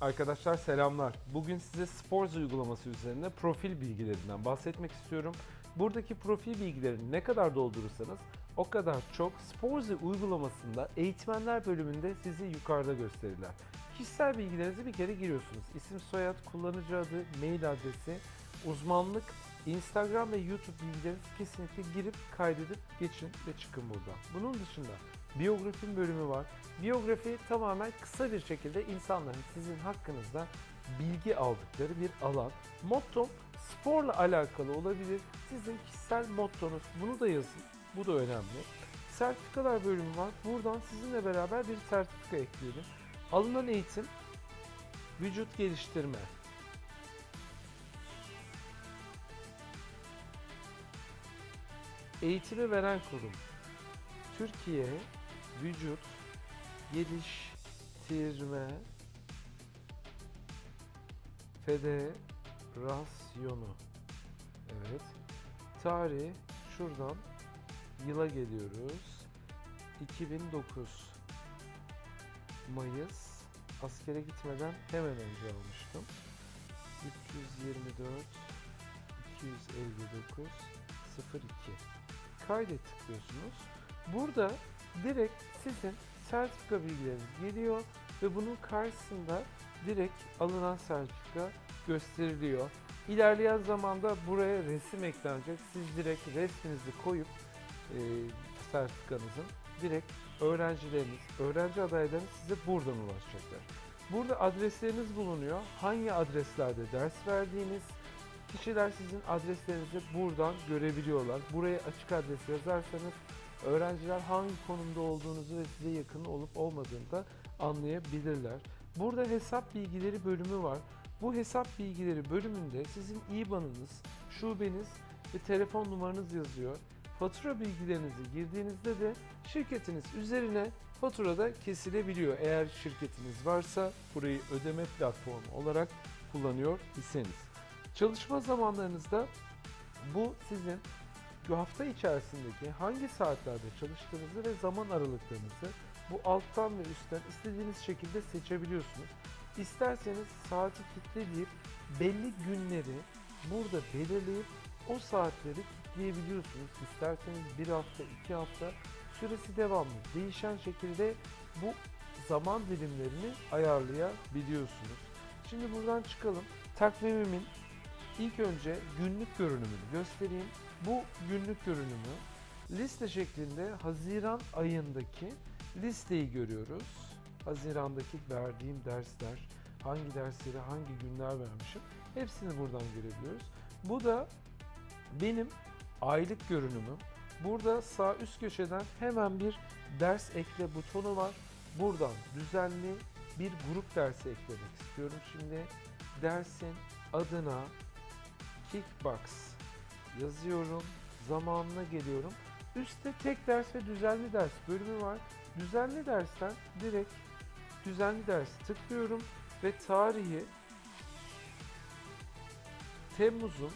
Arkadaşlar selamlar. Bugün size Sports uygulaması üzerine profil bilgilerinden bahsetmek istiyorum. Buradaki profil bilgilerini ne kadar doldurursanız o kadar çok Sports uygulamasında eğitmenler bölümünde sizi yukarıda gösterirler. Kişisel bilgilerinizi bir kere giriyorsunuz. İsim, soyad, kullanıcı adı, mail adresi, uzmanlık, Instagram ve YouTube bilgilerinizi kesinlikle girip kaydedip geçin ve çıkın buradan. Bunun dışında biyografin bölümü var. Biyografi tamamen kısa bir şekilde insanların sizin hakkınızda bilgi aldıkları bir alan. Motto sporla alakalı olabilir. Sizin kişisel mottonuz. Bunu da yazın. Bu da önemli. Sertifikalar bölümü var. Buradan sizinle beraber bir sertifika ekleyelim. Alınan eğitim, vücut geliştirme, eğitimi veren kurum, Türkiye Vücut Geliştirme Federasyonu. Evet. Tarih şuradan yıla geliyoruz. 2009 Mayıs askere gitmeden hemen önce almıştım. 324 259 02 Kaydet tıklıyorsunuz. Burada direkt sizin sertifika bilgileriniz geliyor ve bunun karşısında direkt alınan sertifika gösteriliyor. İlerleyen zamanda buraya resim eklenecek. Siz direkt resminizi koyup e, sertifikanızın direkt öğrencileriniz, öğrenci adaylarınız size buradan ulaşacaklar. Burada adresleriniz bulunuyor. Hangi adreslerde ders verdiğiniz, kişiler sizin adreslerinizi buradan görebiliyorlar. Buraya açık adres yazarsanız öğrenciler hangi konumda olduğunuzu ve size yakın olup olmadığını da anlayabilirler. Burada hesap bilgileri bölümü var. Bu hesap bilgileri bölümünde sizin IBAN'ınız, şubeniz ve telefon numaranız yazıyor. Fatura bilgilerinizi girdiğinizde de şirketiniz üzerine faturada kesilebiliyor. Eğer şirketiniz varsa burayı ödeme platformu olarak kullanıyor iseniz. Çalışma zamanlarınızda bu sizin hafta içerisindeki hangi saatlerde çalıştığınızı ve zaman aralıklarınızı bu alttan ve üstten istediğiniz şekilde seçebiliyorsunuz. İsterseniz saati kilitleyip belli günleri burada belirleyip o saatleri kilitleyebiliyorsunuz. İsterseniz bir hafta, iki hafta süresi devamlı değişen şekilde bu zaman dilimlerini ayarlayabiliyorsunuz. Şimdi buradan çıkalım. Takvimimin ilk önce günlük görünümünü göstereyim. Bu günlük görünümü liste şeklinde Haziran ayındaki listeyi görüyoruz. Hazirandaki verdiğim dersler, hangi dersleri hangi günler vermişim hepsini buradan görebiliyoruz. Bu da benim aylık görünümüm. Burada sağ üst köşeden hemen bir ders ekle butonu var. Buradan düzenli bir grup dersi eklemek istiyorum. Şimdi dersin adına Kickbox yazıyorum. Zamanına geliyorum. Üstte tek ders ve düzenli ders bölümü var. Düzenli dersten direkt düzenli dersi tıklıyorum ve tarihi Temmuz'un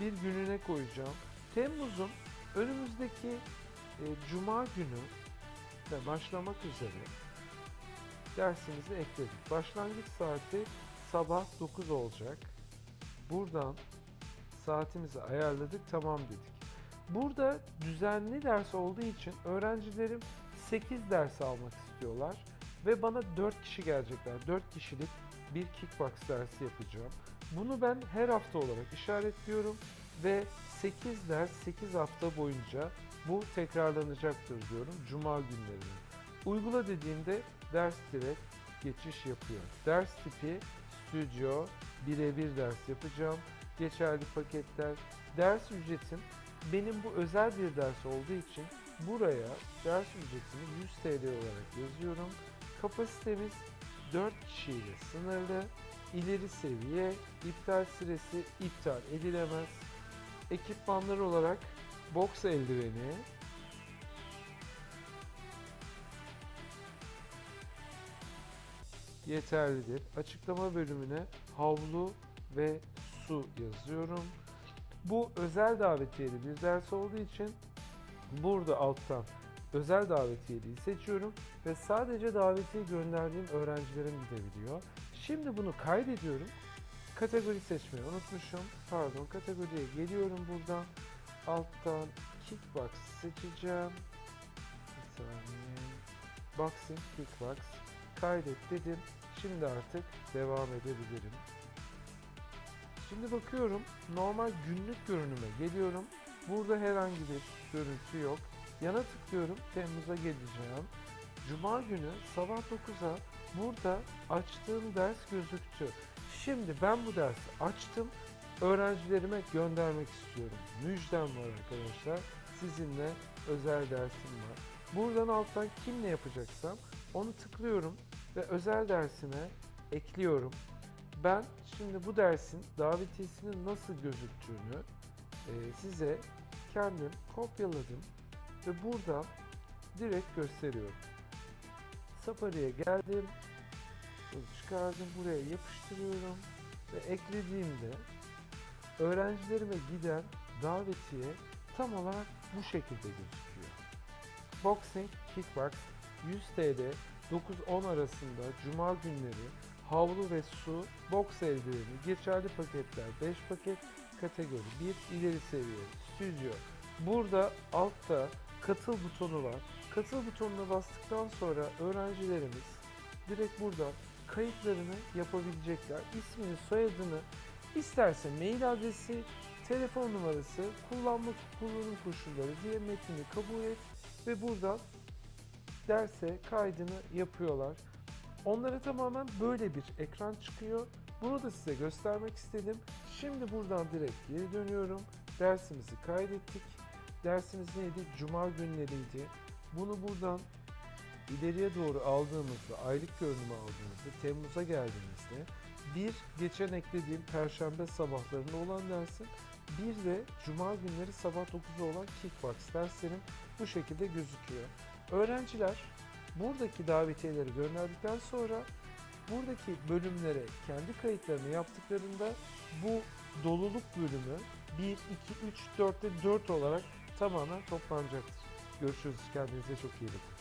bir gününe koyacağım. Temmuz'un önümüzdeki e, Cuma günü de başlamak üzere dersimizi ekledik. Başlangıç saati sabah 9 olacak. Buradan saatimizi ayarladık, tamam dedik. Burada düzenli ders olduğu için öğrencilerim 8 ders almak istiyorlar ve bana 4 kişi gelecekler. 4 kişilik bir kickbox dersi yapacağım. Bunu ben her hafta olarak işaretliyorum ve 8 ders 8 hafta boyunca bu tekrarlanacaktır diyorum cuma günlerine. Uygula dediğimde ders direkt geçiş yapıyor. Ders tipi stüdyo, birebir ders yapacağım. Geçerli paketler, ders ücretim benim bu özel bir ders olduğu için buraya ders ücretini 100 TL olarak yazıyorum. Kapasitemiz 4 kişiyle sınırlı. İleri seviye, iptal süresi iptal edilemez. Ekipmanlar olarak boks eldiveni, yeterlidir. Açıklama bölümüne havlu ve su yazıyorum. Bu özel davetiyeli bir ders olduğu için burada alttan özel davetiyeliği seçiyorum ve sadece davetiye gönderdiğim öğrencilerim gidebiliyor. Şimdi bunu kaydediyorum. Kategori seçmeyi unutmuşum. Pardon kategoriye geliyorum buradan. Alttan kickbox seçeceğim. Bir saniye. Boxing kickbox. Kaydet dedim. Şimdi artık devam edebilirim. Şimdi bakıyorum normal günlük görünüme geliyorum. Burada herhangi bir görüntü yok. Yana tıklıyorum. Temmuz'a geleceğim. Cuma günü sabah 9'a burada açtığım ders gözüktü. Şimdi ben bu dersi açtım. Öğrencilerime göndermek istiyorum. Müjdem var arkadaşlar. Sizinle özel dersim var. Buradan alttan kimle yapacaksam onu tıklıyorum ve özel dersime ekliyorum. Ben şimdi bu dersin davetiyesinin nasıl gözüktüğünü e, size kendim kopyaladım ve buradan direkt gösteriyorum. Safari'ye geldim, bunu çıkardım, buraya yapıştırıyorum ve eklediğimde öğrencilerime giden davetiye tam olarak bu şekilde gözüküyor. Boxing Kickbox 100 TL 9-10 arasında Cuma günleri havlu ve su, boks eldiveni, geçerli paketler 5 paket, kategori 1 ileri seviye, stüdyo. Burada altta katıl butonu var. Katıl butonuna bastıktan sonra öğrencilerimiz direkt buradan kayıtlarını yapabilecekler. İsmini, soyadını, isterse mail adresi, telefon numarası, kullanma kullanım koşulları diye metnini kabul et ve buradan derse kaydını yapıyorlar. Onlara tamamen böyle bir ekran çıkıyor. Bunu da size göstermek istedim. Şimdi buradan direkt geri dönüyorum. Dersimizi kaydettik. Dersimiz neydi? Cuma günleriydi. Bunu buradan ileriye doğru aldığımızda, aylık görünümü aldığımızda, Temmuz'a geldiğimizde bir geçen eklediğim Perşembe sabahlarında olan dersim, bir de Cuma günleri sabah 9'da olan Kickbox derslerim bu şekilde gözüküyor. Öğrenciler buradaki davetiyeleri gönderdikten sonra buradaki bölümlere kendi kayıtlarını yaptıklarında bu doluluk bölümü 1, 2, 3, 4'te 4 olarak tamamen toplanacaktır. Görüşürüz. Kendinize çok iyi bakın.